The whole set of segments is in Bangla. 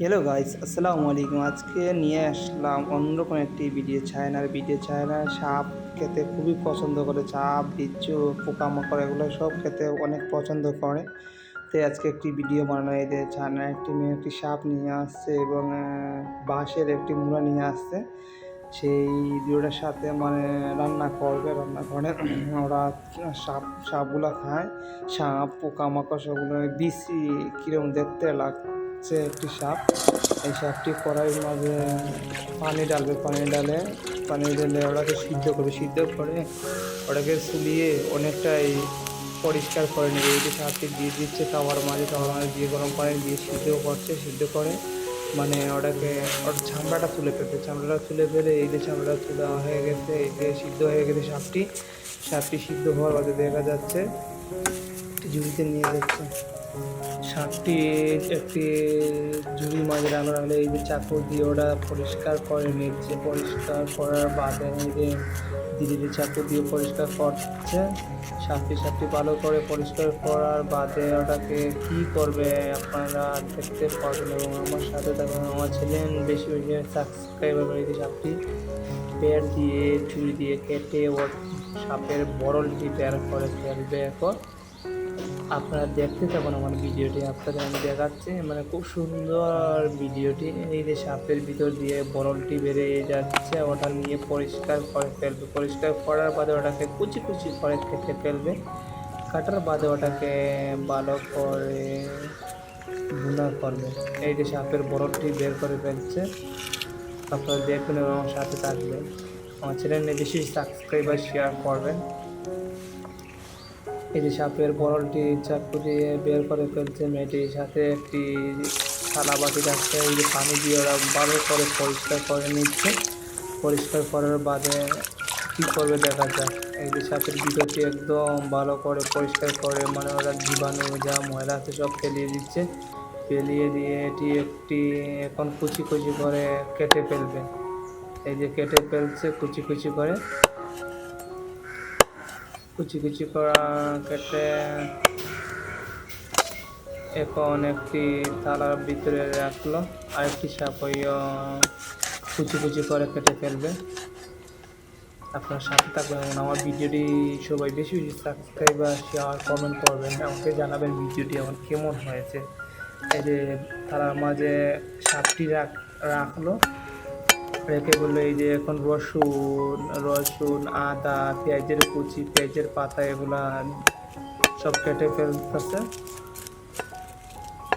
হ্যালো গাইস আসসালামু আলাইকুম আজকে নিয়ে আসলাম অন্যরকম একটি ভিডিও চায়নার ভিডিও চায়নার সাপ খেতে খুবই পছন্দ করে। সাপ বিচ্ছু পোকামাকড় এগুলো সব খেতে অনেক পছন্দ করে। তাই আজকে একটি ভিডিও বানানো যে চায়নার একটি মেয়ে একটি সাপ নিয়ে আসছে এবং বাঁশের একটি মুড়া নিয়ে আসছে। সেই ভিডিওটার সাথে মানে রান্না করবে, রান্না করে ওরা সাপ, সাপগুলো খায়। সাপ, পোকামাকড় সবগুলো বিসি কীরকম দেখতে লাগছে একটি সাপ। এই সাপটি কড়াইয়ের মাঝে পানি ডালবে পানি ডালে পানি ঢেলে ওটাকে সিদ্ধ করবে। সিদ্ধ করে ওটাকে সুলিয়ে অনেকটাই পরিষ্কার করে নেবে। এই যে সাপটি দিয়ে দিচ্ছে খাবার মাঝে খাবার মাঝে দিয়ে গরম পানি দিয়ে সিদ্ধ করছে, সিদ্ধ করে মানে ওটাকে ওর চামড়াটা তুলে ফেলবে। চামড়াটা তুলে ফেলে এই যে চামড়াটা তোলা হয়ে গেছে, এই যে সিদ্ধ হয়ে গেছে সাপটি। সাপটি সিদ্ধ হওয়ার বাদে দেখা যাচ্ছে ঝুড়িতে নিয়ে যাচ্ছে। সাপটি একটি ঝুড়ির মাঝে রান্না রাখলে এই যে চাকু দিয়ে ওরা পরিষ্কার করে নিচ্ছে, পরিষ্কার করার বাদে ধীরে ধীরে চাকু দিয়ে পরিষ্কার করছে সাপটি সাপটি ভালো করে পরিষ্কার করার বাদে ওটাকে কি করবে আপনারা দেখতে পারবেন এবং আমার সাথে থাকুন আমার ছিলেন বেশি বেশি সাবস্ক্রাইবার বাড়িতে সাপটি পেয়ার দিয়ে চুরি দিয়ে কেটে ওর সাপের বরলটি বের করে ফেলবে এখন। আপনারা দেখতে থাকুন আমার ভিডিওটি, আপনাদের আমি দেখাচ্ছি। মানে খুব সুন্দর ভিডিওটি। এই যে সাপের ভিতর দিয়ে বরলটি বেরিয়ে যাচ্ছে, ওটা নিয়ে পরিষ্কার করে ফেলবে। পরিষ্কার করার বাদে ওটাকে কুচি কুচি করে খেতে ফেলবে। কাটার বাদে ওটাকে ভালো করে ভুনা করবে। এই যে সাপের বরলটি বের করে ফেলছে। আপনারা দেখবেন এবং সাথে থাকবেন। আমার চ্যানেলে বেশি সাবস্ক্রাইবার শেয়ার করবেন। যে সাপের বরলটি চাকু দিয়ে বের করে ফেলছে মেয়েটির সাথে একটি থালা বাটি রাখছে এই পানি দিয়ে ওরা ভালো করে পরিষ্কার করে নিচ্ছে। পরিষ্কার করার বাদে কী করবে দেখা যাক। এই যে সাপের ভিতরটি একদম ভালো করে পরিষ্কার করে মানে ওরা জীবাণু যা ময়লা আছে সব ফেলিয়ে দিচ্ছে। ফেলিয়ে দিয়ে এটি একটি এখন কুচি কুচি করে কেটে ফেলবে। এই যে কেটে ফেলছে কুচি কুচি করে। কুচি কুচি করা কেটে এখন একটি থালার ভিতরে রাখল। আরেকটি সাপ ওই কুচি কুচি করে কেটে ফেলবে। আপনার সাথে থাকবেন এবং আমার ভিডিওটি সবাই বেশি বেশি সাবস্ক্রাইবার শেয়ার কমেন্ট করবেন, আমাকে জানাবেন ভিডিওটি আমার কেমন হয়েছে। এই যে থালার মাঝে সাপটি রাখ, রাখল। রেখে বলল এই যে এখন রসুন রসুন, আদা, পেঁয়াজের কুচি, পেঁয়াজের পাতা এগুলা সব কেটে ফেলতেছে।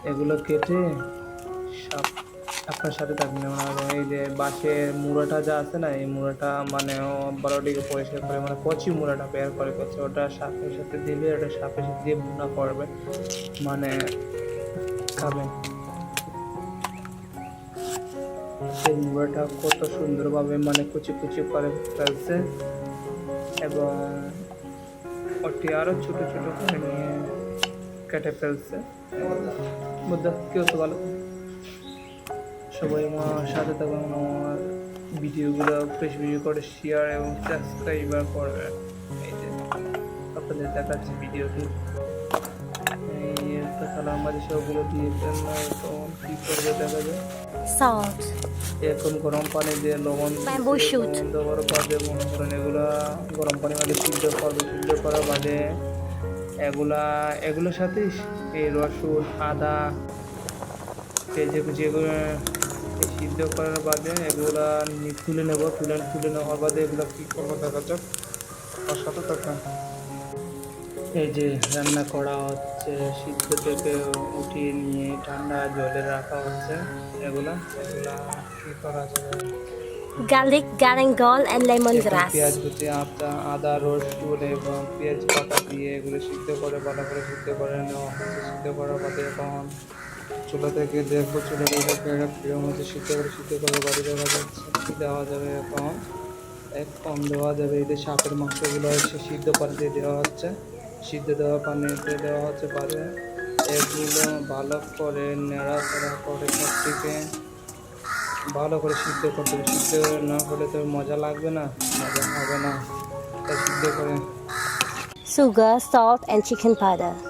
এগুলো কেটে সব আপনার সাথে থাকবেন এই যে বাঁশের মুড়াটা যা আছে না, এই মুড়াটা মানে ও বড়টিকে পরিষ্কার করে মানে কচি মুড়াটা বের করে করছে। ওটা সাপের সাথে দিলে ওটা সাপের সাথে দিয়ে বুনা করবে। মানে খাবেন সেই মুড়াটা কত সুন্দরভাবে মানে কুচি কুচি করে ফেলছে। এবং ওটি আরও ছোট ছোট করে নিয়ে কেটে ফেলছে। বুদ্ধা কেউ তো ভালো সবাই আমার সাথে থাকুন, আমার ভিডিওগুলো বেশি বেশি করে শেয়ার এবং সাবস্ক্রাইবার করবে এই যে, আপনাদের দেখাচ্ছি ভিডিওটি খেলার সবগুলো দিয়ে কী করবে দেখা যায় salt, এখন গরম পানি দিয়ে লবণ দেওয়ার বাদে মনে করেন এগুলা গরম পানি মাঝে সিদ্ধ করবে সিদ্ধ করার বাদে এগুলা এগুলোর সাথে এই রসুন আদা কুচি এগুলো সিদ্ধ করার বাদে এগুলা তুলে নেব তুলে তুলে নেওয়ার বাদে এগুলো কী করব দেখা যাক। ওর সাথে থাকা এই যে রান্না করা হচ্ছে সিদ্ধ থেকে উঠিয়ে নিয়ে ঠান্ডা জলে রাখা হচ্ছে এগুলা এগুলা কি করা যাবে garlic, garangol, and lemongrass. পেঁয়াজ কুচি আদা আদা রসুন এবং পেঁয়াজ পাতা দিয়ে এগুলো সিদ্ধ করে ভালো করে সিদ্ধ করে নেওয়া হচ্ছে। সিদ্ধ করার বাদে এখন চুলা থেকে দেখব চুলা থেকে প্রিয় মধ্যে সিদ্ধ করে সিদ্ধ করে বাড়ি দেওয়া যাচ্ছে। কি দেওয়া যাবে এখন? এক কম দেওয়া যাবে এদের সাপের মাংসগুলো হচ্ছে সিদ্ধ পানিতে দেওয়া হচ্ছে। সিদ্ধ দেওয়া, পানিতে দেওয়া হতে পারে। এগুলো ভালো করে নেড়াচড়া করে সবটিকে ভালো করে সিদ্ধ করতে হবে। সিদ্ধ না করলে তো মজা লাগবে না, মজা হবে না। তাই সিদ্ধ করে sugar salt and chicken powder.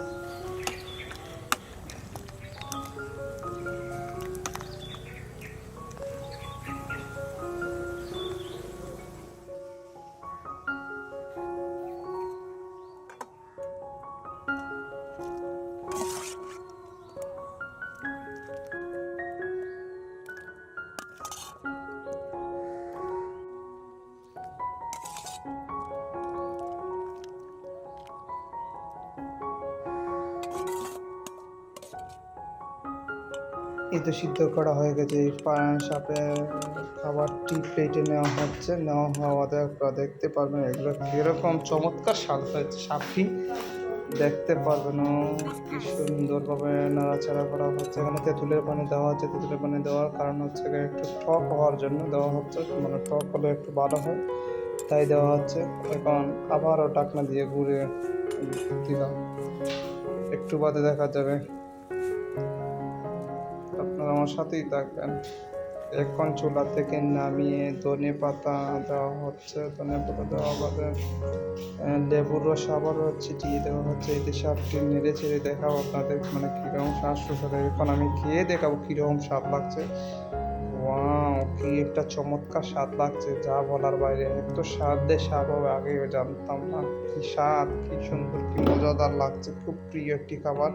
এই তো সিদ্ধ করা হয়ে গেছে। এই পা- সাপের খাবারটি প্লেটে নেওয়া হচ্ছে। নেওয়া হওয়া আপনারা দেখতে পারবেন, এগুলো কীরকম চমৎকার স্বাদ হয়েছে। সাপটি দেখতে পারবেন কি সুন্দরভাবে নাড়াচাড়া করা হচ্ছে। এখানে তেঁতুলের পানি দেওয়া হচ্ছে। তেঁতুলের পানি দেওয়ার কারণ হচ্ছে একটু টক হওয়ার জন্য দেওয়া হচ্ছে। মানে টক হলে একটু ভালো হয়, তাই দেওয়া হচ্ছে। এখন আবারও টাকনা দিয়ে ঘুরে দিলাম। একটু বাদে দেখা যাবে। আমার সাথেই থাকবেন এখন চুলা থেকে নামিয়ে ধনে পাতা দেওয়া হচ্ছে। ধনে পাতা দেওয়া বাদে লেবুর রস আবারও ছিটিয়ে দেওয়া হচ্ছে। এতে সাপটি নেড়ে ছেড়ে দেখাবো আপনাদের মানে কীরকম শ্বাস এখন আমি খেয়ে দেখাবো কীরকম স্বাদ লাগছে। ওয়াও কি একটা চমৎকার স্বাদ লাগছে, যা বলার বাইরে। এত স্বাদ সাপ হবে আগে জানতাম না। কি স্বাদ, কি সুন্দর, কি মজাদার লাগছে, খুব প্রিয় একটি খাবার।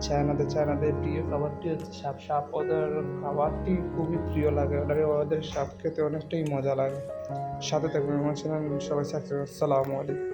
চায়নাদের চায়নাদের প্রিয় খাবারটি হচ্ছে সাপ। সাপ ওদের খাবারটি খুবই প্রিয় লাগে, ওদের ওদের সাপ খেতে অনেকটাই মজা লাগে। সাথে থাকবেন আমার চ্যানেল সবাই সাকসেস আসসালামু আলাইকুম।